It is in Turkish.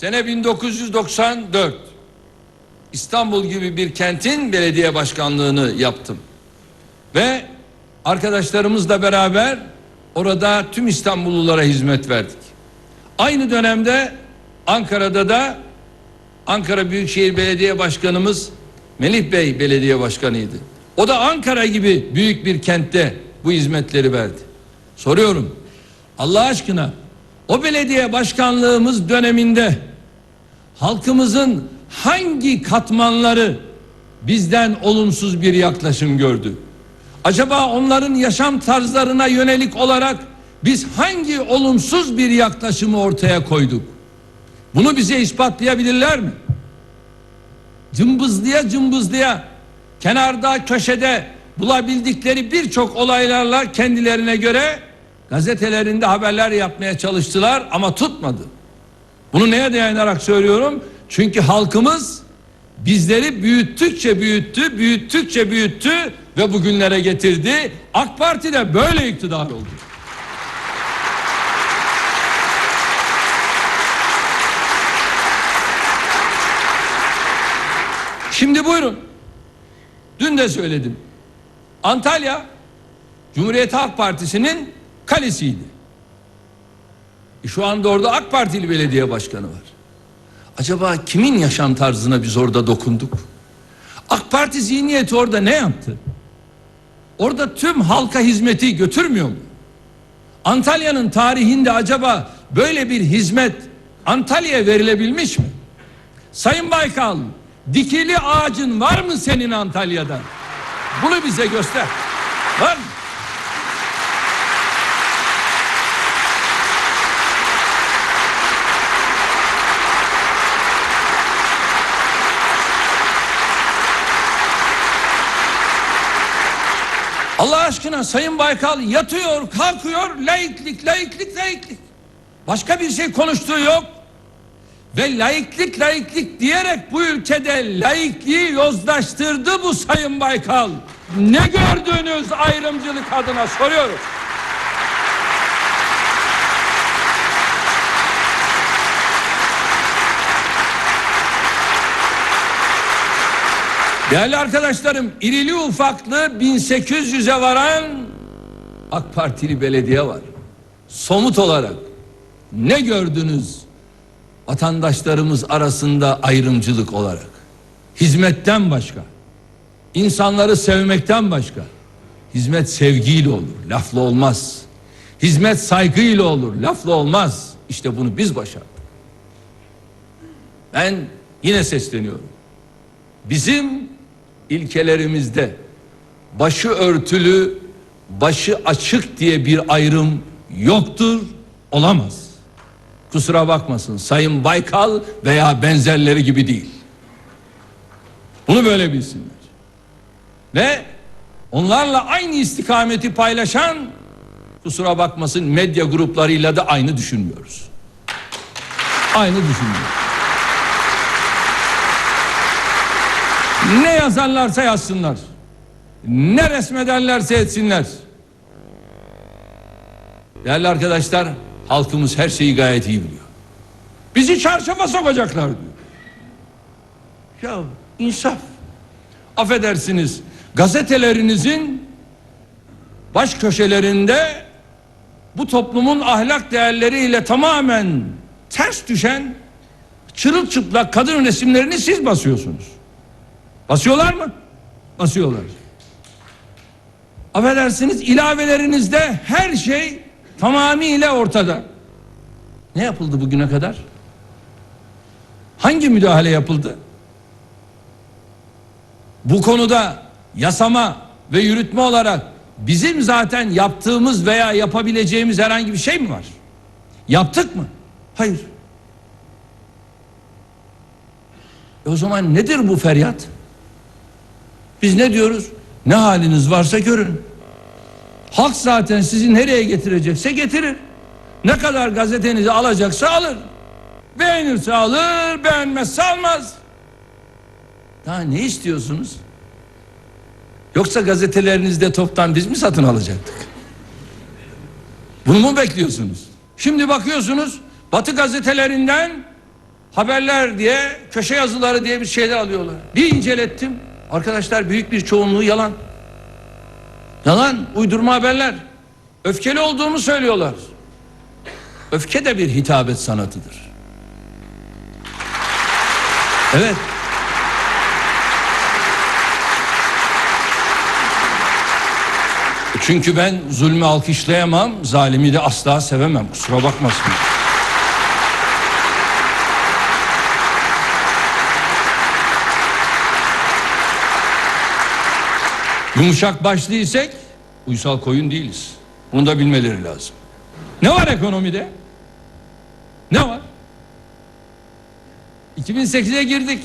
Sene 1994. İstanbul gibi bir kentin belediye başkanlığını yaptım. Ve arkadaşlarımızla beraber orada tüm İstanbullulara hizmet verdik. Aynı dönemde Ankara'da da Ankara Büyükşehir Belediye Başkanımız Melih Bey belediye başkanıydı. O da Ankara gibi büyük bir kentte bu hizmetleri verdi. Soruyorum. Allah aşkına o belediye başkanlığımız döneminde halkımızın hangi katmanları bizden olumsuz bir yaklaşım gördü? Acaba onların yaşam tarzlarına yönelik olarak biz hangi olumsuz bir yaklaşımı ortaya koyduk? Bunu bize ispatlayabilirler mi? Cımbızlıya cımbızlıya kenarda köşede bulabildikleri birçok olaylarla kendilerine göre gazetelerinde haberler yapmaya çalıştılar ama tutmadı. Bunu neye dayanarak söylüyorum? Çünkü halkımız bizleri büyüttükçe büyüttü, büyüttükçe büyüttü ve bugünlere getirdi. AK Parti de böyle iktidar oldu. Şimdi buyurun. Dün de söyledim. Antalya Cumhuriyet Halk Partisi'nin kalesiydi. E şu anda orada AK Partili belediye başkanı var. Acaba kimin yaşam tarzına biz orada dokunduk? AK Parti zihniyeti orada ne yaptı? Orada tüm halka hizmeti götürmüyor mu? Antalya'nın tarihinde acaba böyle bir hizmet Antalya'ya verilebilmiş mi? Sayın Baykal, dikili ağacın var mı senin Antalya'da? Bunu bize göster. Var mı? Allah aşkına Sayın Baykal yatıyor, kalkıyor, laiklik, laiklik, laiklik. Başka bir şey konuştuğu yok. Ve laiklik, laiklik diyerek bu ülkede laikliği yozlaştırdı bu Sayın Baykal. Ne gördüğünüz ayrımcılık adına soruyorum. Değerli arkadaşlarım, irili ufaklı 1800'e varan AK Partili belediye var. Somut olarak ne gördünüz vatandaşlarımız arasında ayrımcılık olarak? Hizmetten başka, insanları sevmekten başka. Hizmet sevgiyle olur, lafla olmaz. Hizmet saygıyla olur, lafla olmaz. İşte bunu biz başardık. Ben yine sesleniyorum. Bizim ilkelerimizde başı örtülü, başı açık diye bir ayrım yoktur, olamaz. Kusura bakmasın Sayın Baykal veya benzerleri gibi değil. Bunu böyle bilsinler. Ve onlarla aynı istikameti paylaşan kusura bakmasın medya gruplarıyla da aynı düşünmüyoruz. Aynı düşünmüyoruz. Ne yazarlarsa yazsınlar. Ne resmederlerse etsinler. Değerli arkadaşlar, halkımız her şeyi gayet iyi biliyor. Bizi çarşafa sokacaklar diyor. Ya insaf. Affedersiniz, gazetelerinizin baş köşelerinde bu toplumun ahlak değerleriyle tamamen ters düşen çırılçıplak kadın resimlerini siz basıyorsunuz. Basıyorlar mı? Basıyorlar. Affedersiniz ilavelerinizde her şey tamamıyla ortada. Ne yapıldı bugüne kadar? Hangi müdahale yapıldı? Bu konuda yasama ve yürütme olarak bizim zaten yaptığımız veya yapabileceğimiz herhangi bir şey mi var? Yaptık mı? Hayır. E o zaman nedir bu feryat? Biz ne diyoruz? Ne haliniz varsa görün. Halk zaten sizi nereye getirecekse getirir. Ne kadar gazetenizi alacaksa alır. Beğenirse alır, beğenmezse almaz. Daha ne istiyorsunuz? Yoksa gazetelerinizde toptan biz mi satın alacaktık? Bunu mu bekliyorsunuz? Şimdi bakıyorsunuz Batı gazetelerinden haberler diye köşe yazıları diye bir şeyler alıyorlar. Bir incelettim. Arkadaşlar büyük bir çoğunluğu yalan. Yalan, uydurma haberler. Öfkeli olduğumu söylüyorlar. Öfke de bir hitabet sanatıdır. Evet. Çünkü ben zulmü alkışlayamam, zalimi de asla sevemem. Kusura bakmasın. Yumuşak başlıysak uysal koyun değiliz. Bunu da bilmeleri lazım. Ne var ekonomide? Ne var? 2008'e girdik.